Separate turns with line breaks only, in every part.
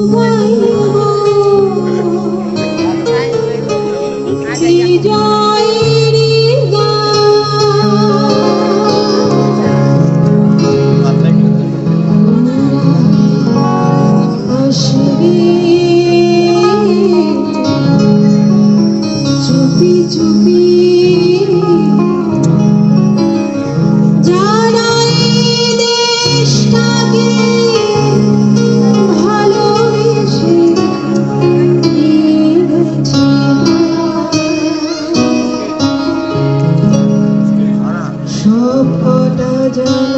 Wow. ফোটা জল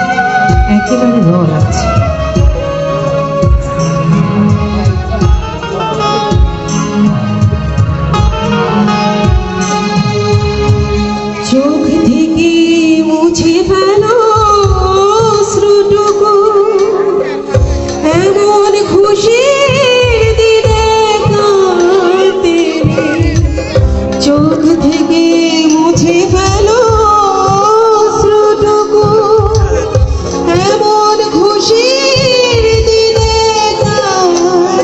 I Thank you very much.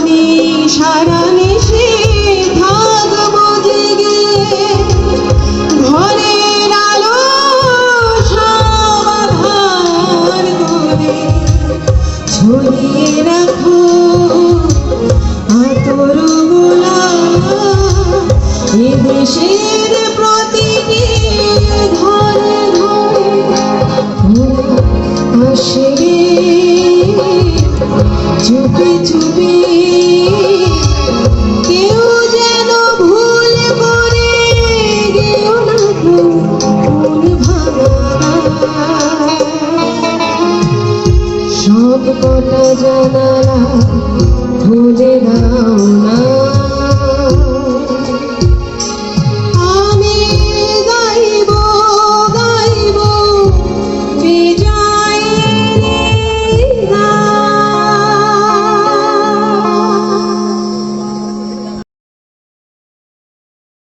আমি সারা নিশে থাকবো জেগে চুপি চুপি